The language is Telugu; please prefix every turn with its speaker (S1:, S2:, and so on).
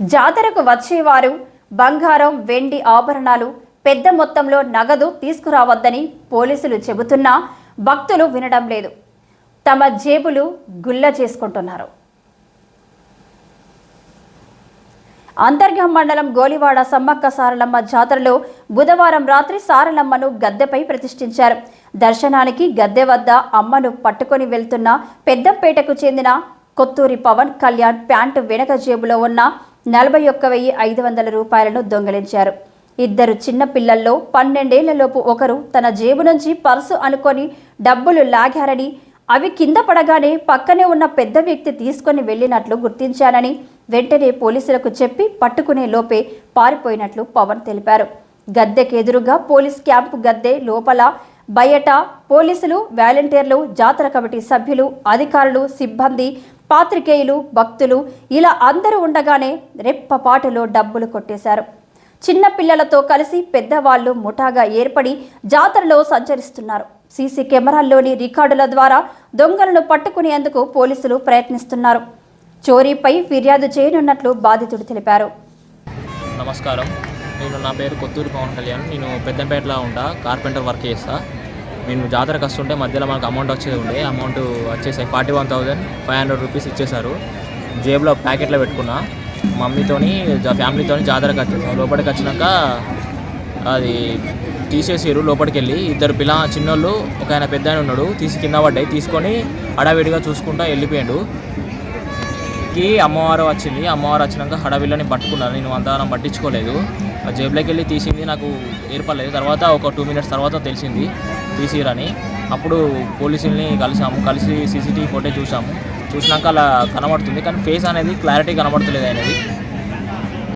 S1: జాతరకు వచ్చేవారు బంగారం వెండి ఆభరణాలు పెద్ద మొత్తంలో నగదు తీసుకురావద్దని పోలీసులు చెబుతున్నా భక్తులు వినడం లేదు. తమ జేబులు గుల్ల చేసుకుంటున్నారు. అంతర్గం మండలం గోలివాడ సమ్మక్క సారలమ్మ జాతరలో బుధవారం రాత్రి సారలమ్మను గద్దెపై ప్రతిష్ఠించారు. దర్శనానికి గద్దె వద్ద అమ్మను పట్టుకొని వెళ్తున్న పెద్దంపేటకు చెందిన కొత్తూరి పవన్ కళ్యాణ్ ప్యాంటు వెనక జేబులో ఉన్న నలభై ఒక్క వెయ్యి ఐదు వందల రూపాయలను దొంగిలించారు. ఇద్దరు చిన్న పిల్లల్లో పన్నెండేళ్ళలోపు ఒకరు తన జేబు నుంచి పర్సు అనుకొని డబ్బులు లాగారని అవి కింద పడగానే పక్కనే ఉన్న పెద్ద వ్యక్తి తీసుకొని వెళ్ళినట్లు గుర్తించానని వెంటనే పోలీసులకు చెప్పి పట్టుకునే లోపే పారిపోయినట్లు పవన్ తెలిపారు. గద్దెకెదురుగా పోలీస్ క్యాంపు గద్దె లోపల బయట పోలీసులు వాలంటీర్లు జాతర కమిటీ సభ్యులు అధికారులు సిబ్బంది పాత్రికేయులు భక్తులు ఇలా అందరూ ఉండగానే రెప్పపాటులో డబ్బులు కొట్టేశారు. చిన్న పిల్లలతో కలిసి పెద్దవాళ్ళు ముఠాగా ఏర్పడి జాతరలో సంచరిస్తున్నారు. సీసీ కెమెరాల్లోని రికార్డుల ద్వారా దొంగలను పట్టుకునేందుకు పోలీసులు ప్రయత్నిస్తున్నారు. చోరీపై ఫిర్యాదు చేయనున్నట్లు బాధితుడు తెలిపారు.
S2: నమస్కారం. నేను నా పేరు కొత్తూరు పవన్ కళ్యాణ్. నేను పెద్దంపేటలో ఉంటా కార్పెంటర్ వర్క్ చేస్తా. నేను జాతరకు వస్తుంటే మధ్యలో మనకు అమౌంట్ వచ్చేది ఉండే. అమౌంట్ వచ్చేసాయి forty one thousand five hundred rupees ఇచ్చేశారు. జేబులో ప్యాకెట్లో పెట్టుకున్నా. మమ్మీతోని ఫ్యామిలీతో ఫ్యామిలీతోని జాతరకు వచ్చేసాం లోపలికి వచ్చినాక అది తీసేసారు లోపలికి వెళ్ళి ఇద్దరు పిల్ల చిన్నోళ్ళు ఒక ఆయన పెద్ద ఆయన ఉన్నాడు. తీసి కింద పడ్డాయి. తీసుకొని హడావిడిగా చూసుకుంటా వెళ్ళిపోయాడు. కి అమ్మవారు వచ్చింది. అమ్మవారు వచ్చినాక హడవిల్లని పట్టుకున్నారు. నేను అంతగానం పట్టించుకోలేదు. ఆ జేబులోకి వెళ్ళి తీసింది నాకు ఏర్పడలేదు. తర్వాత ఒక టూ మినిట్స్ తర్వాత తెలిసింది. తీసిరని. అప్పుడు పోలీసుల్ని కలిసాము. కలిసి సీసీటీవీ ఫోటేజ్ చూసాము. చూసినాక అలా కనబడుతుంది. కానీ ఫేస్ అనేది క్లారిటీ కనబడతలేదు అనేది